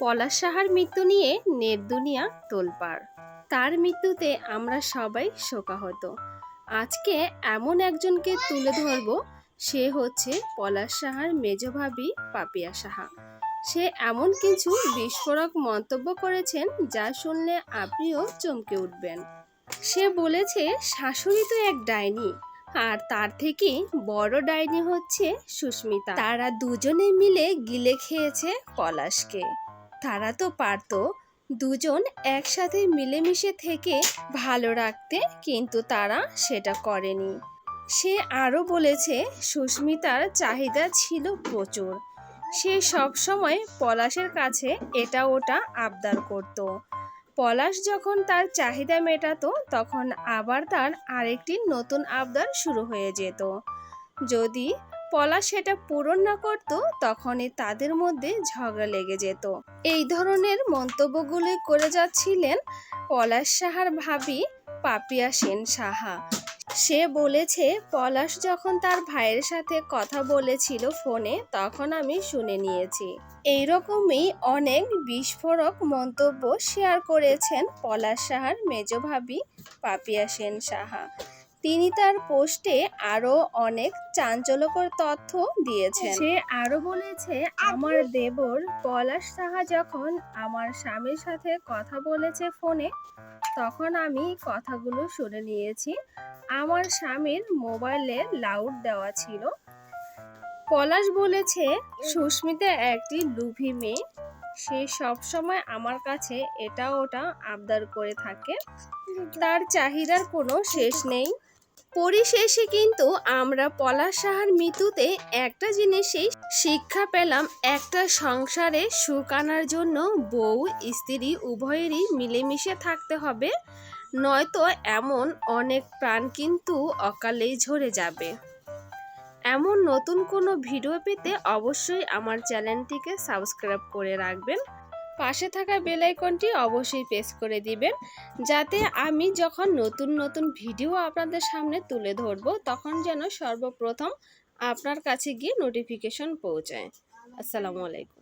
পলাশ সাহার মৃত্যু নিয়ে নেট দুনিয়া তোলপাড়। তার মৃত্যুতে আমরা সবাই শোকাহত। আজকে এমন একজনকে তুলে ধরব, সে হচ্ছে পলাশ সাহার মেজ ভাবি পাপিয়া সাহা। সে এমন কিছু বিস্ফোরক মন্তব্য করেছেন যা শুনলে আপনিও চমকে উঠবেন। সে বলেছে, শাশুড়ি তো এক ডাইনি, আর তার থেকে বড় ডাইনি হচ্ছে সুস্মিতা। তারা দুজনে মিলে গিলে খেয়েছে পলাশকে। তারা তো পারতো দুজন একসাথে মিলেমিশে থেকে ভালো রাখতে, কিন্তু তারা সেটা করেনি। সে আরও বলেছে, সুস্মিতার চাহিদা ছিল প্রচুর। সে সবসময় পলাশের কাছে এটা ওটা আবদার করত। পলাশ যখন তার চাহিদা মেটাতো, তখন আবার তার আরেকটি নতুন আবদার শুরু হয়ে যেত। যদি পলাশ সেটা পূরণ না করতো, তখনই তাদের মধ্যে ঝগড়া লেগে যেত। এই ধরনের মন্তব্যগুলি করে যাচ্ছিলেন পলাশ সাহার ভাবি পাপিয়া সেন সাহা। সে বলেছে, পলাশ যখন তার ভাইয়ের সাথে কথা বলেছিল ফোনে, তখন আমি শুনে নিয়েছি। এইরকমই অনেক বিস্ফোরক মন্তব্য শেয়ার করেছেন পলাশ সাহার মেজ ভাবি পাপিয়া সেন সাহা। তিনি তার পোস্টে আরও অনেক চাঞ্চল্যকর তথ্য দিয়েছেন। সে আরও বলেছে, আমার দেবর পলাশ সাহা যখন আমার স্বামীর সাথে কথা বলেছে ফোনে, তখন আমি কথাগুলো শুনে নিয়েছি। আমার স্বামীর মোবাইলে লাউড দেওয়া ছিল। পলাশ বলেছে, সুস্মিতা একটি লুভি মেয়ে। সে সবসময় আমার কাছে এটা ওটা আবদার করে থাকে। তার চাহিদার কোনো শেষ নেই। পরিশেষে কিন্তু আমরা পলাশ সাহার মৃত্যুতে একটা জিনিসেই শিক্ষা পেলাম, একটা সংসারে সুখ আনার জন্য বউ, স্ত্রী উভয়েরই মিলেমিশে থাকতে হবে, নয়তো এমন অনেক প্রাণ কিন্তু অকালেই ঝরে যাবে। এমন নতুন কোনো ভিডিও পেতে অবশ্যই আমার চ্যানেলটিকে সাবস্ক্রাইব করে রাখবেন। পাশে থাকা বেল আইকনটি অবশ্যই প্রেস করে দিবেন, যাতে আমি যখন নতুন নতুন ভিডিও আপনাদের সামনে তুলে ধরব, তখন যেন সর্বপ্রথম আপনার কাছে গিয়ে নোটিফিকেশন পৌঁছায়। আসসালামু আলাইকুম।